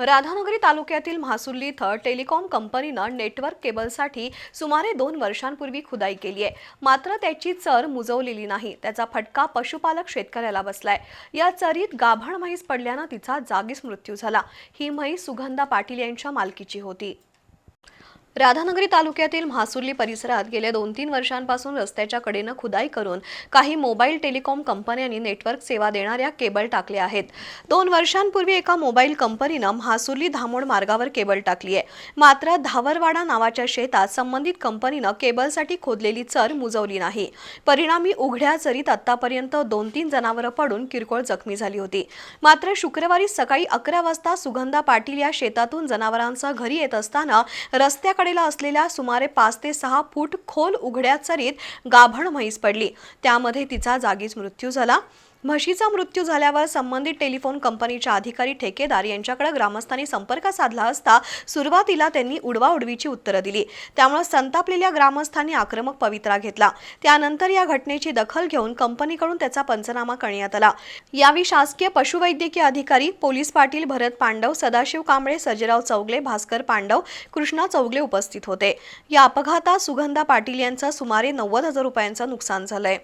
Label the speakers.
Speaker 1: राधानगरी तालुक्यातील म्हासुर्ली इथं टेलिकॉम कंपनीनं नेटवर्क केबलसाठी सुमारे दोन वर्षांपूर्वी खुदाई केली आहे. मात्र त्याची चर मुजवलेली नाही. त्याचा फटका पशुपालक शेतकऱ्याला बसलाय. या चरीत गाभाण म्हैस पडल्यानं तिचा जागीच मृत्यू झाला. ही म्हैस सुगंधा पाटील यांच्या मालकीची होती. राधानगरी तालुक्यातील म्हासुर्ली परिसरात गेल्या दोन तीन वर्षांपासून रस्त्याच्या कडेनं खुदाई करून काही मोबाईल टेलिकॉम कंपन्यांनी नेटवर्क सेवा देणाऱ्या केबल टाकल्या आहेत. दोन वर्षांपूर्वी एका मोबाईल कंपनीनं म्हासुर्ली धामोड मार्गावर केबल टाकली आहे. मात्र धावरवाडा नावाच्या शेतात संबंधित कंपनीनं केबलसाठी खोदलेली चर मुजवली नाही. परिणामी उघड्या चरीत आतापर्यंत दोन तीन जनावरं पडून किरकोळ जखमी झाली होती. मात्र शुक्रवारी सकाळी अकरा वाजता सुगंधा पाटील या शेतातून जनावरांसह घरी येत असताना रस्त्या रस्त्याकडेला असलेल्या सुमारे पाच ते सहा फूट खोल उघड्या चरीत गाभण म्हैस पडली. त्यामध्ये तिचा जागीच मृत्यू झाला. म्हशीचा मृत्यू झाल्यावर संबंधित टेलिफोन कंपनीच्या अधिकारी ठेकेदार यांच्याकडे ग्रामस्थांनी संपर्क साधला असता सुरुवातीला त्यांनी उडवाउडवीची उत्तरं दिली. त्यामुळे संतापलेल्या ग्रामस्थांनी आक्रमक पवित्रा घेतला. त्यानंतर या घटनेची दखल घेऊन कंपनीकडून त्याचा पंचनामा करण्यात आला. यावेळी शासकीय पशुवैद्यकीय अधिकारी पोलीस पाटील भरत पांडव सदाशिव कांबळे सजराव चौगले भास्कर पांडव कृष्णा चौगले उपस्थित होते. या अपघातात सुगंधा पाटील यांचं सुमारे नव्वद हजार रुपयांचं नुकसान झालंय.